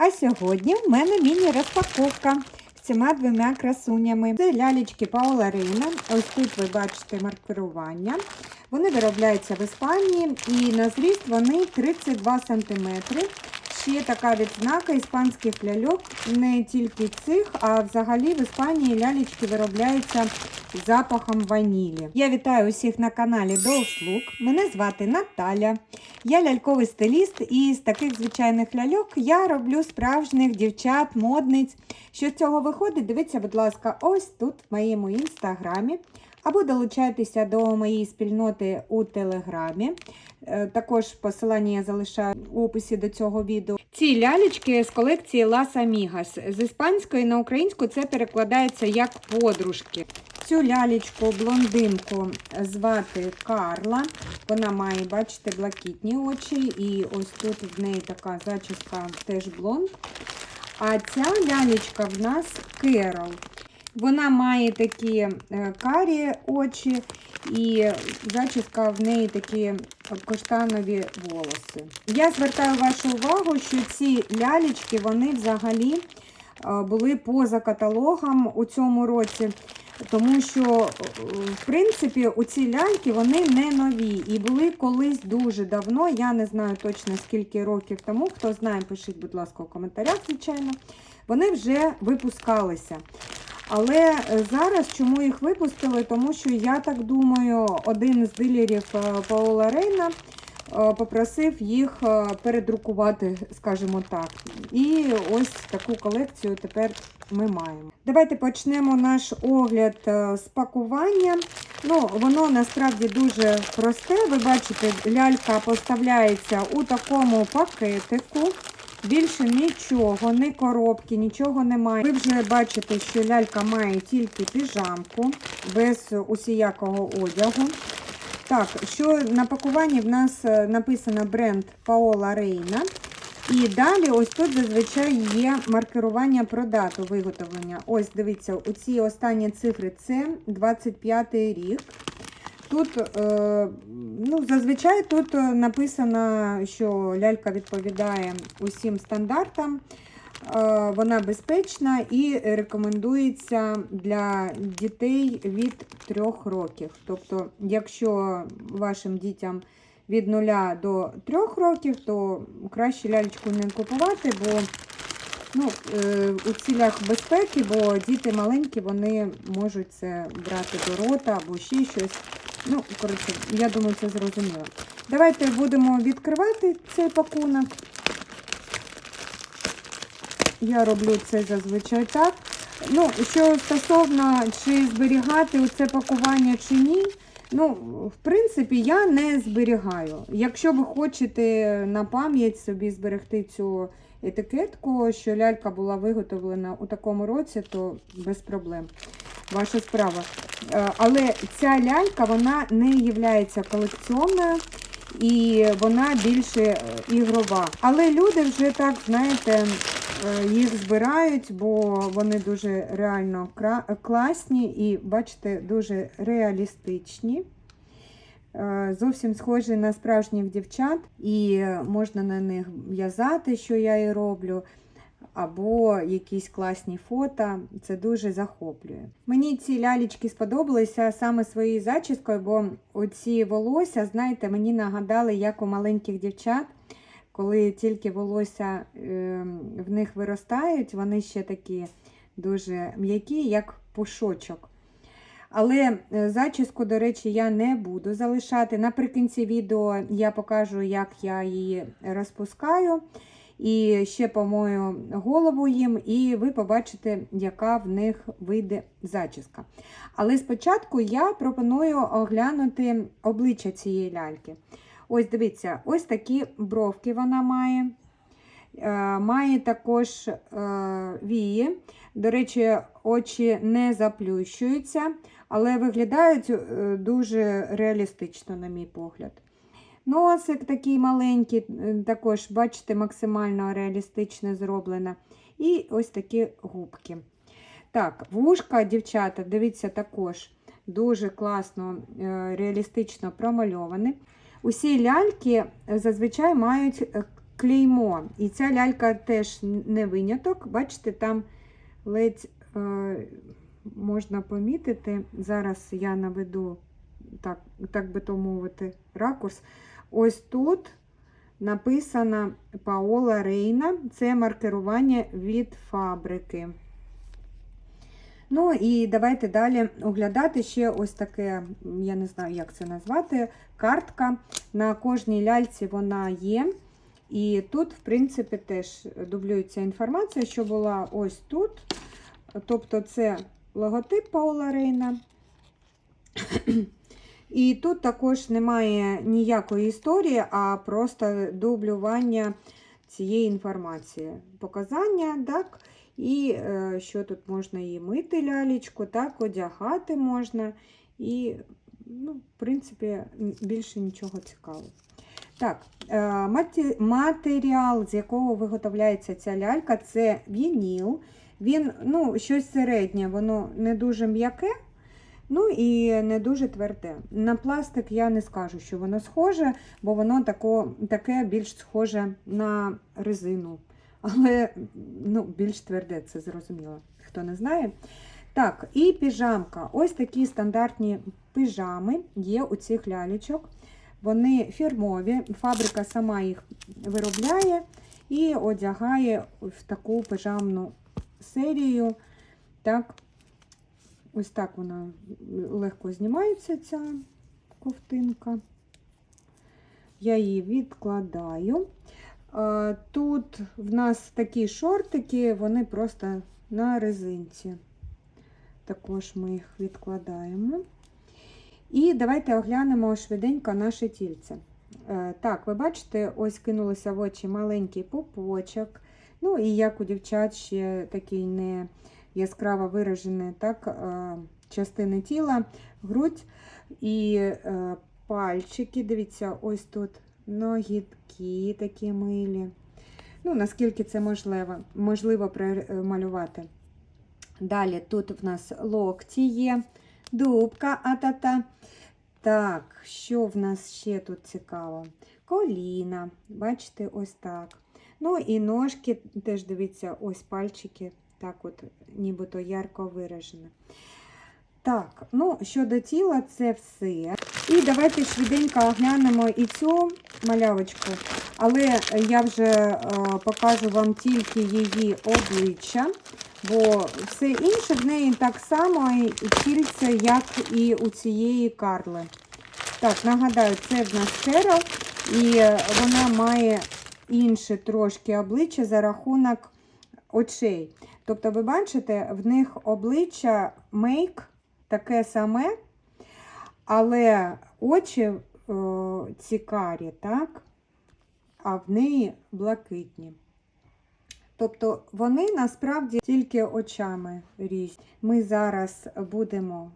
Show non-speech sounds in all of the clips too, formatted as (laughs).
А сьогодні в мене міні-розпаковка з цими двома красунями. Це лялечки Паула Рейна. Ось тут ви бачите маркерування. Вони виробляються в Іспанії і на зріст вони 32 см. Ще така відзнака іспанських ляльок, не тільки цих, а взагалі в Іспанії лялечки виробляються запахом ванілі. Я вітаю усіх на каналі до услуг. Мене звати Наталя. Я ляльковий стиліст, і з таких звичайних ляльок я роблю справжніх дівчат, модниць. Що з цього виходить, дивіться, будь ласка, ось тут в моєму інстаграмі. Або долучайтеся до моєї спільноти у Телеграмі. Е, Також посилання я залишаю у описі до цього відео. Ці лялечки з колекції Las Amigas. З іспанської на українську це перекладається як подружки. Цю лялечку, блондинку звати Карла. Вона має, бачите, блакитні очі, і ось тут в неї така зачіска теж блонд. А ця лялечка в нас Керол. Вона має такі е, карі очі, і зачіска в неї такі каштанові волоси. Я звертаю вашу увагу, що ці лялечки вони взагалі е, були поза каталогом у цьому році. Тому що, е, в принципі, у ці ляльки вони не нові і були колись дуже давно. Я не знаю точно скільки років тому. Хто знає, пишіть, будь ласка, у коментарях, звичайно. Вони вже випускалися. Але е, зараз чому їх випустили? Тому що я так думаю, один з дилерів е, Паула Рейна попросив їх е, передрукувати, скажімо так. І ось таку колекцію тепер ми маємо. Давайте почнемо наш огляд е, з пакування. Ну, Воно насправді дуже просте. Ви бачите, лялька поставляється у такому пакетику. Більше нічого, ні коробки, нічого немає. Ви вже бачите, що лялька має тільки піжамку, без усіякого одягу. Так, що на пакуванні в нас е, написано бренд Paola Reina. І далі, ось тут зазвичай є маркерування про дату виготовлення. Ось, дивіться, оці останні цифри це 25 рік. Тут, е, ну, зазвичай тут е, написано, що лялька відповідає усім стандартам. Е, Вона безпечна і рекомендується для дітей від 3 років. Тобто, якщо вашим дітям від 0 до 3 років, то краще лялечку не купувати, бо ну, е, у цілях безпеки, бо діти маленькі, вони можуть це брати до рота або ще щось. Ну, коротше, я думаю, це зрозуміло. Давайте будемо відкривати цей пакунок. Я роблю це зазвичай так. Ну, що стосовно, чи зберігати це пакування чи ні, ну, в принципі, я не зберігаю. Якщо ви хочете на пам'ять собі зберегти цю етикетку, що лялька була виготовлена у такому році, то без проблем. Ваша справа. Е, Але ця лялька вона не є колекціонною і вона більше е, ігрова. Але люди вже так, знаєте, їх збирають, бо вони дуже реально класні і, бачите, дуже реалістичні. Е, Зовсім схожі на справжніх дівчат, і можна на них в'язати, що я і роблю, або якісь класні фото. Це дуже захоплює. Мені ці лялечки сподобалися саме своєю зачіскою, бо оці волосся, знаєте, мені нагадали, як у маленьких дівчат, коли тільки волосся е, в них виростають, вони ще такі дуже м'які, як пушочок. Але е, зачіску, до речі, я не буду залишати. Наприкінці відео я покажу, як я її розпускаю. І ще помою голову їм, і ви побачите, яка в них вийде зачіска. Але спочатку я пропоную оглянути обличчя цієї ляльки. Ось дивіться, ось такі бровки вона має. Е, Має також е, вії. До речі, очі не заплющуються, але виглядають е, дуже реалістично, на мій погляд. Носик такий маленький, також, бачите, максимально реалістично зроблено. І ось такі губки. Так, вушка, дівчата, дивіться, також дуже класно, реалістично промальовані. Усі ляльки зазвичай мають е, клеймо. І ця лялька теж не виняток. Бачите, там ледь е, можна помітити. Зараз я наведу, так, так би то мовити, ракурс. Ось тут написано Паола Рейна. Це маркерування від фабрики. Ну і давайте далі оглядати ще ось таке, я не знаю, як це назвати, картка. На кожній ляльці вона є. І тут, в принципі, теж дублюється інформація, що була ось тут. Тобто це логотип Паула Рейна. І тут також немає ніякої історії, а просто дублювання цієї інформації. Показання, так, і е, що тут можна її мити лялечку, так, одягати можна. І, ну, в принципі, більше нічого цікавого. Так, е, матеріал, з якого виготовляється ця лялька, це вініл. Він ну, щось середнє, воно не дуже м'яке, ну і не дуже тверде. На пластик я не скажу, що воно схоже, бо воно тако, таке більш схоже на резину. Але ну, більш тверде, це зрозуміло, хто не знає. Так, і піжамка. Ось такі стандартні піжами є у цих лялечок. Вони фірмові, фабрика сама їх виробляє і одягає в таку пижамну серію. Так, ось так вона легко знімається, ця ковтинка. Я її відкладаю. Тут в нас такі шортики, вони просто на резинці. Також ми їх відкладаємо. І давайте оглянемо швиденько наше тільце. Е, Так, ви бачите, ось кинулося в очі маленький пупочок. Ну, і як у дівчат ще такий не яскраво виражений так, е, частини тіла, грудь і е, пальчики. Дивіться, ось тут ногітки такі милі. Ну, наскільки це можливо, можливо промалювати. Далі тут в нас локті є, дубка атата. Так, що в нас ще тут цікаво? Коліна, бачите, ось так. Ну і ножки, теж дивіться, ось пальчики, так от, нібито ярко виражені. Так, ну, щодо тіла, це все. І давайте швиденько оглянемо і цю малявочку. Але я вже е, покажу вам тільки її обличчя, бо все інше в неї так само тільце, як і у цієї Карли. Так, нагадаю, це в нас Керол, і вона має інше трошки обличчя за рахунок очей. Тобто, ви бачите, в них обличчя мейк таке саме, але очі о, цікаві, так? А в неї блакитні. Тобто вони насправді тільки очами різні. Ми зараз будемо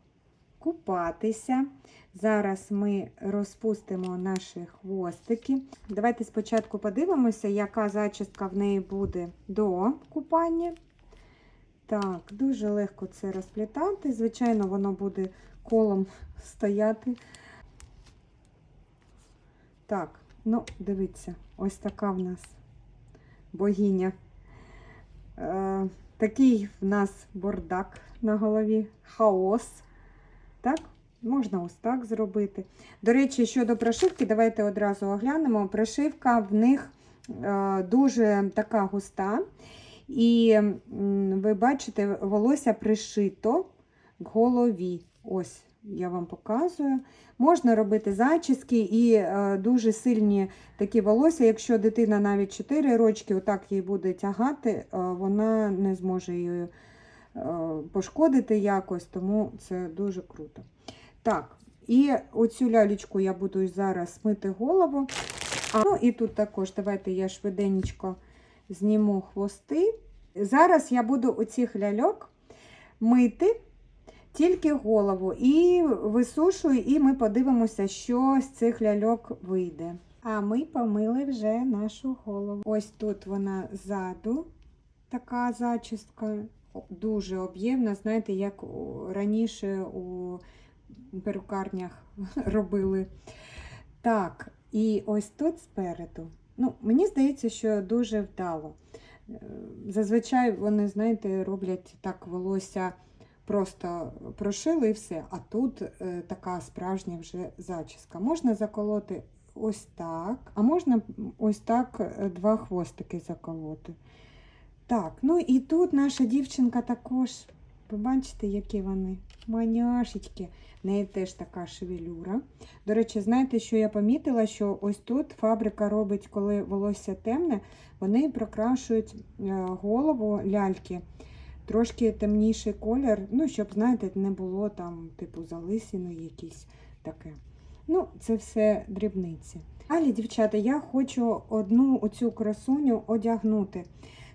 купатися. Зараз ми розпустимо наші хвостики. Давайте спочатку подивимося, яка зачістка в неї буде до купання. Так, дуже легко це розплітати. Звичайно, воно буде колом стояти. Так, ну, дивіться, ось така в нас богиня. Е, такий в нас бордак на голові, хаос. Так, можна ось так зробити. До речі, щодо прошивки, давайте одразу оглянемо. Прошивка в них е, дуже така густа. І ви бачите, волосся пришито к голові. Ось я вам показую. Можна робити зачіски і е, дуже сильні такі волосся. Якщо дитина навіть 4 рочки, отак її буде тягати, е, вона не зможе її е, пошкодити якось, тому це дуже круто. Так, і оцю лялечку я буду зараз мити голову. А, ну і тут також давайте я швиденько зніму хвости. Зараз я буду оцих ляльок мити тільки голову і висушую, і ми подивимося, що з цих ляльок вийде. А ми помили вже нашу голову. Ось тут вона ззаду, така зачістка, дуже об'ємна. Знаєте, як раніше у перукарнях (laughs) робили. Так, і ось тут спереду Ну, мені здається, що дуже вдало. Е, Зазвичай вони, знаєте, роблять так волосся просто прошили і все. А тут е, така справжня вже зачіска. Можна заколоти ось так, а можна ось так е, два хвостики заколоти. Так, ну і тут наша дівчинка також. Ви бачите, які вони маняшечки. В неї теж така шевелюра. До речі, знаєте, що я помітила, що ось тут фабрика робить, коли волосся темне, вони прокрашують е, голову ляльки трошки темніший колір, ну, щоб, знаєте, не було там, типу, залисини якісь таке. Ну, це все дрібниці. Далі, дівчата, я хочу одну оцю красуню одягнути.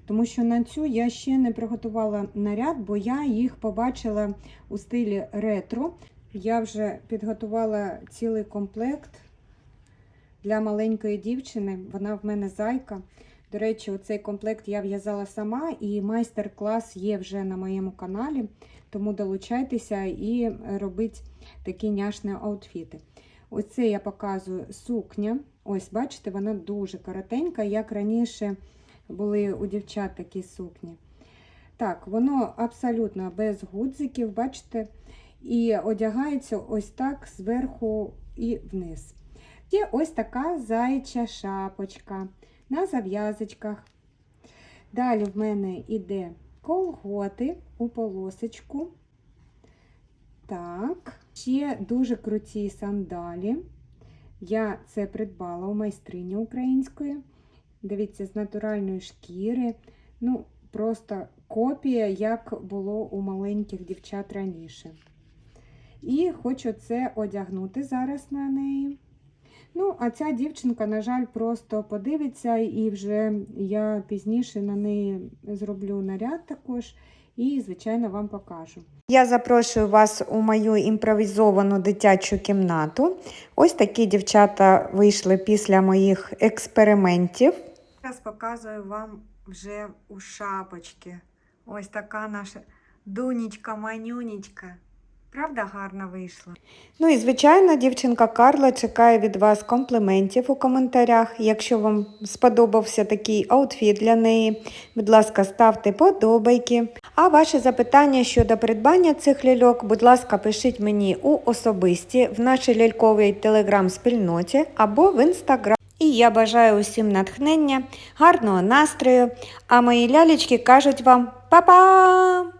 Тому що на цю я ще не приготувала наряд, бо я їх побачила у стилі ретро. Я вже підготувала цілий комплект для маленької дівчини. Вона в мене зайка. До речі, оцей комплект я в'язала сама, і майстер-клас є вже на моєму каналі. Тому долучайтеся і робіть такі няшні аутфіти. Оце я показую сукня. Ось, бачите, вона дуже коротенька, як раніше були у дівчат такі сукні. Так, воно абсолютно без гудзиків, бачите, і одягається ось так зверху і вниз. Є ось така зайча шапочка на зав'язочках. Далі в мене йде колготи у полосочку. Так, ще дуже круті сандалі. Я це придбала у майстрині української. Дивіться, з натуральної шкіри. Ну, просто копія, як було у маленьких дівчат раніше. І хочу це одягнути зараз на неї. Ну, а ця дівчинка, на жаль, просто подивиться, і вже я пізніше на неї зроблю наряд також і, звичайно, вам покажу. Я запрошую вас у мою імпровізовану дитячу кімнату. Ось такі дівчата вийшли після моїх експериментів. Зараз показую вам вже у шапочки. Ось така наша дунечка, манюнечка. Правда, гарно вийшла? Ну і звичайно, дівчинка Карла чекає від вас компліментів у коментарях. Якщо вам сподобався такий аутфіт для неї, будь ласка, ставте подобайки. А ваші запитання щодо придбання цих ляльок, будь ласка, пишіть мені у особисті в нашій ляльковій телеграм-спільноті або в інстаграм. І я бажаю усім натхнення, гарного настрою. А мої лялечки кажуть вам па-па!